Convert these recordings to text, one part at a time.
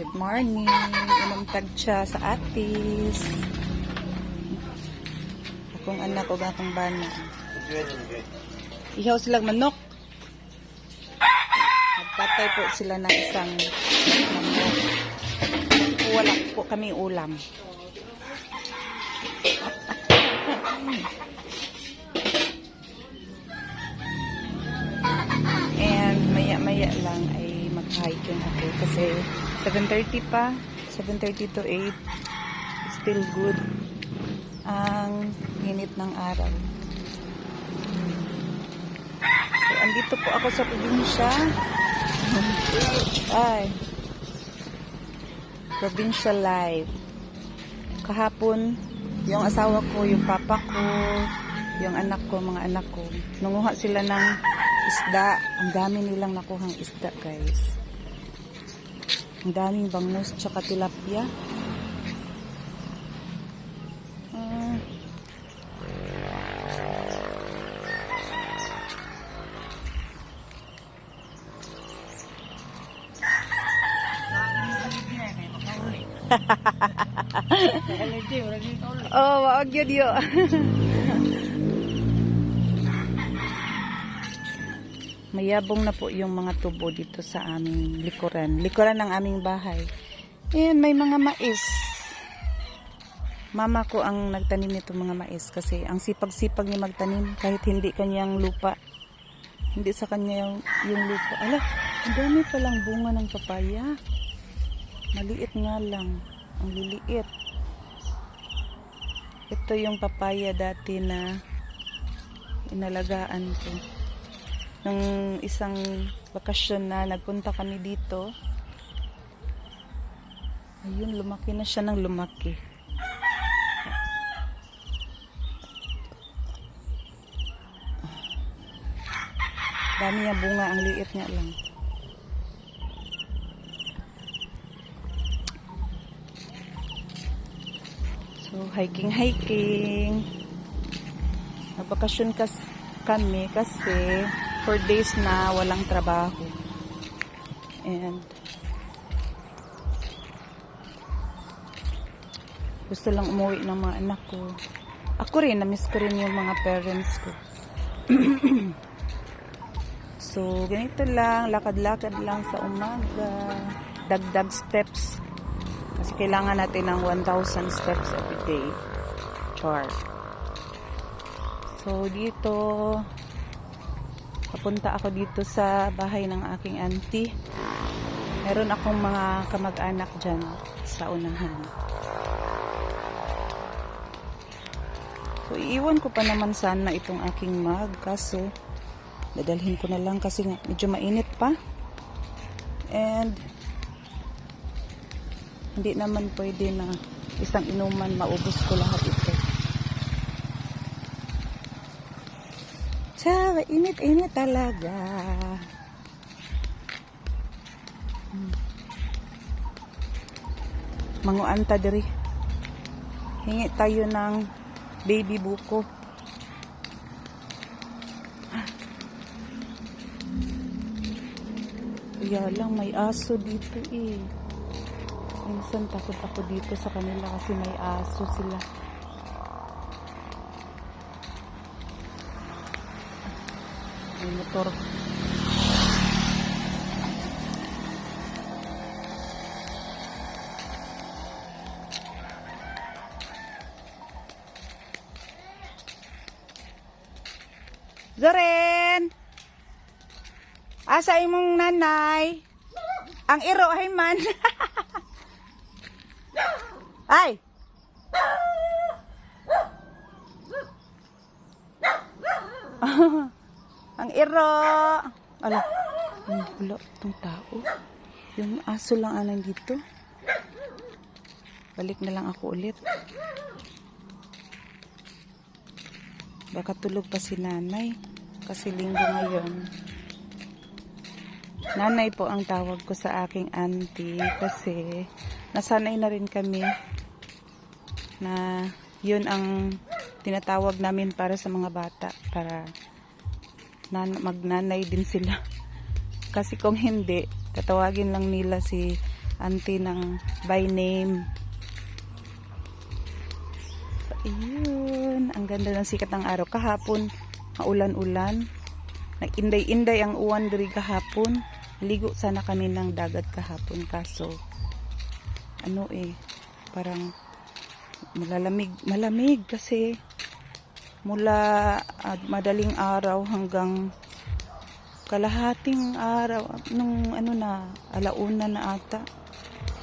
Good morning. Inamtag siya sa atis. Akong anak o akong bana. Ihaw silang manok. Nagpatay po sila ng isang manok. Wala po kami ulam. And maya-maya lang ay mag-hiking ako kasi 7.30 pa, 7.30 to 8, still good ang init ng araw. So, andito po ako sa probinsya. Ay. Provincial life. Kahapon, yung asawa ko, yung papa ko, yung anak ko, mga anak ko, nanguha sila ng isda. Ang dami nilang nakuhang isda, guys. Ang daming bangus tsaka tilapia. Ah. oh, wag yun yun. Mayabong na po yung mga tubo dito sa aming likuran. Likuran ng aming bahay. Ayan, may mga mais. Mama ko ang nagtanim nito mga mais kasi ang sipag-sipag niya magtanim kahit hindi kanyang lupa. Hindi sa kanya yung, yung lupa. Ala, ang dami palang bunga ng papaya. Maliit nga lang. Ang liliit. Ito yung papaya dati na inalagaan ko. Nung isang bakasyon na nagpunta kami dito, ayun, lumaki na siya ng lumaki. Dami niya bunga, ang liit nga lang. So, hiking-hiking. Nagbakasyon kas kami kasi 4 days na walang trabaho. And gusto lang umuwi ng mga anak ko. Ako rin, na-miss ko rin yung mga parents ko. so, ganito lang, lakad-lakad lang sa umaga. Dagdag steps. Kasi kailangan natin ng 1,000 steps every day. Char. So, dito, papunta ako dito sa bahay ng aking auntie. Meron akong mga kamag-anak dyan sa unahan. So, iiwan ko pa naman sana itong aking mug. Kaso, dadalhin ko na lang kasi medyo mainit pa. And, hindi naman pwede na isang inuman maubos ko lahat ito. Sa init-init talaga. Hmm. Diri. Hingi tayo ng baby buko. Kaya lang may aso dito eh. Minsan takot ako dito sa kanila kasi may aso sila. May motor. Zoren! Asa imong nanay? Ang iro ay man. ay! Ang iro! Ala, ang wala itong tao. Yung aso lang ang nandito. Balik na lang ako ulit. Baka tulog pa si nanay. Kasi linggo ngayon. Nanay po ang tawag ko sa aking auntie kasi nasanay na rin kami na yun ang tinatawag namin para sa mga bata para nan magnanay din sila kasi kung hindi tatawagin lang nila si auntie ng by name. Ayun, ang ganda ng sikat ng araw. Kahapon, maulan-ulan. Nag-inday-inday ang uwan diri kahapon. Ligo sana kami ng dagat kahapon kaso ano eh, parang malalamig, malamig kasi mula ah, madaling araw hanggang kalahating araw nung ano na alauna na ata.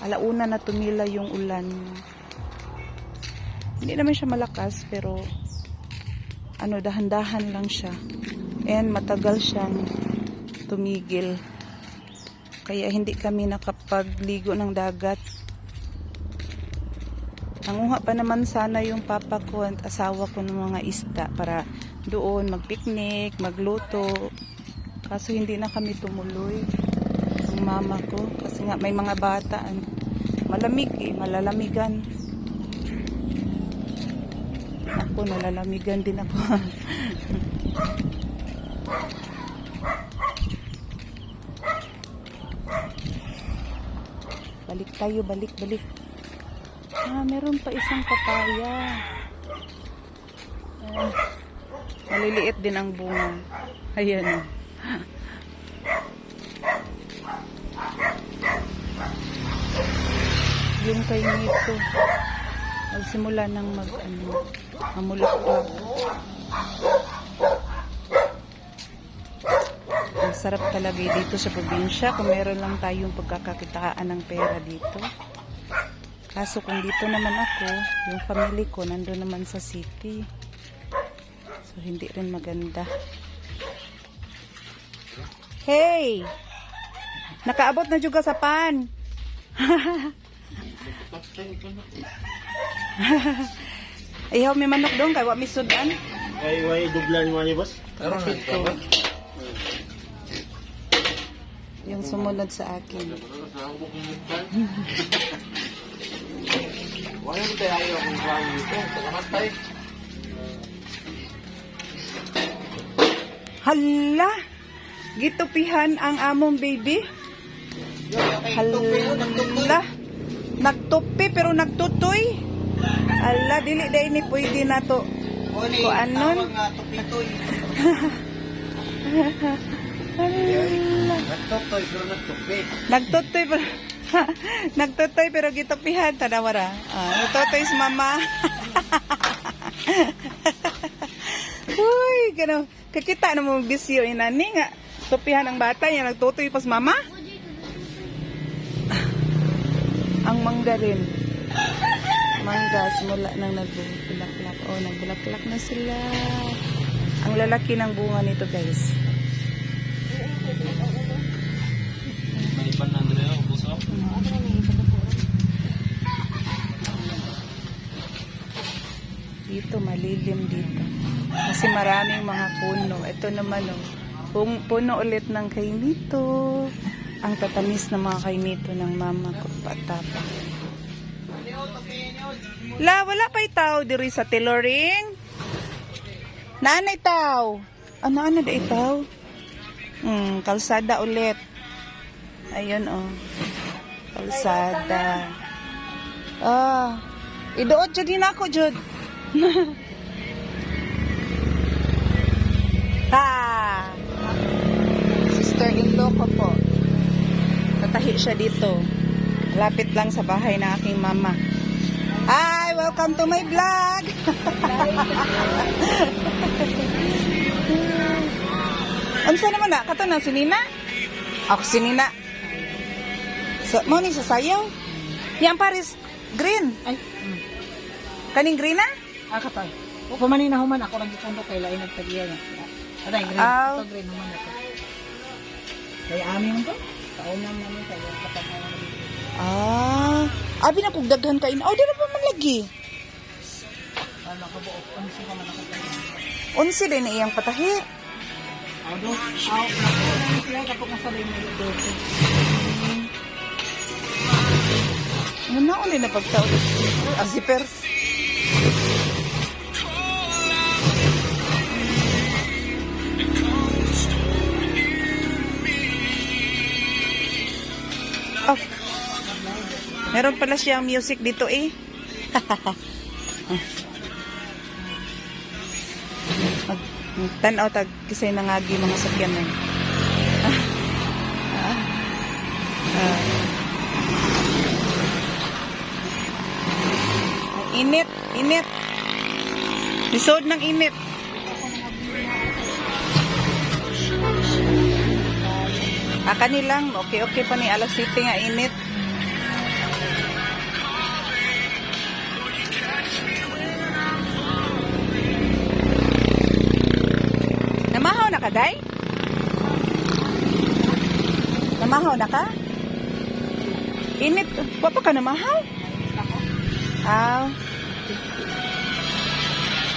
Alauna na tumila yung ulan. Hindi naman siya malakas pero ano dahan-dahan lang siya. And matagal siyang tumigil. Kaya hindi kami nakapagligo ng dagat Nanguha pa naman sana yung papa ko at asawa ko ng mga isda para doon magpiknik, magluto. Kaso hindi na kami tumuloy. Ang mama ko. Kasi nga may mga bata. ano, Malamig eh, malalamigan. Ako, nalalamigan din ako. balik tayo, balik, balik. Ah, meron pa isang papaya. Ah, maliliit din ang bunga. Ayan. Yung kay Nito. Magsimula ng mag, ano, mamulaklak. Ang sarap talaga eh dito sa probinsya kung meron lang tayong pagkakakitaan ng pera dito. Kaso kung dito naman ako, yung family ko nandun naman sa city. So hindi rin maganda. Hey! Nakaabot na juga sa pan. Ayaw may manok doon kay wa mi sudan. Ay, way dublan mo ni boss. Yung sumunod sa akin. Wala tayo ayaw kung saan ito. Salamat tayo. Hala! Gitupihan ang among baby. Hala! Nagtupi pero nagtutoy. Hala, dili day ni pwede na to. Kuanon? Hala. Nagtotoy, pero nagtupi. Nagtutoy pero Nagtutoy pero gitupihan tanawara. Ah, nagtutoy si mama. Uy, gano. Kakita na mo bisyo inani nga. Tupihan ang bata yan nagtutoy pas mama. ang mangga rin. Mangga simula nang nagbulaklak. Oh, nagbulaklak na sila. Ang lalaki ng bunga nito, guys. Dito, malilim dito. Kasi maraming mga puno. Ito naman, oh, puno ulit ng kainito. Ang tatamis ng mga kainito ng mama ko, patapa. La, wala pa itaw diri sa tailoring. Nanay taw. Ano, ano da itaw? Hmm, kalsada ulit. Ayun, oh. Kalsada. Ah, idoot jud din ako jud. ha. Sister-in-law ko po. Natahi siya dito. Lapit lang sa bahay ng aking mama. Hi! Welcome to my vlog! Ano naman na? Kato na, si Nina? Ako si Nina. So, mo ni sa sayaw? Yang Paris, green. Ay, Kaning green na? ah, katay. O pamanin na human ako lang ikondo kay lain nagtagiya niya. Atay, green. Aw. Ito green human ako. Kaya amin to. Kauna man ni kaya kapag Ah, abi na kog daghan kain. Oh, dili pa man lagi. ano ka buok ano sa man ako. Unsi din na iyang patahi. Aw do. Aw, nako. Sila kapag masalay mo ito. Muna uli na pagtao. Ah, zippers. Oh, Meron pala siyang music dito eh. Mag tanaw tag kisay nangagi mga sakyan na. Ah. Ah. Ang init, init. Lisod ng init. Ah, kanilang, okay, okay pa ni alas 7 nga init. Namahaw na ka, Day? Namahaw na ka? Init. Wa pa ka namahaw? Ah.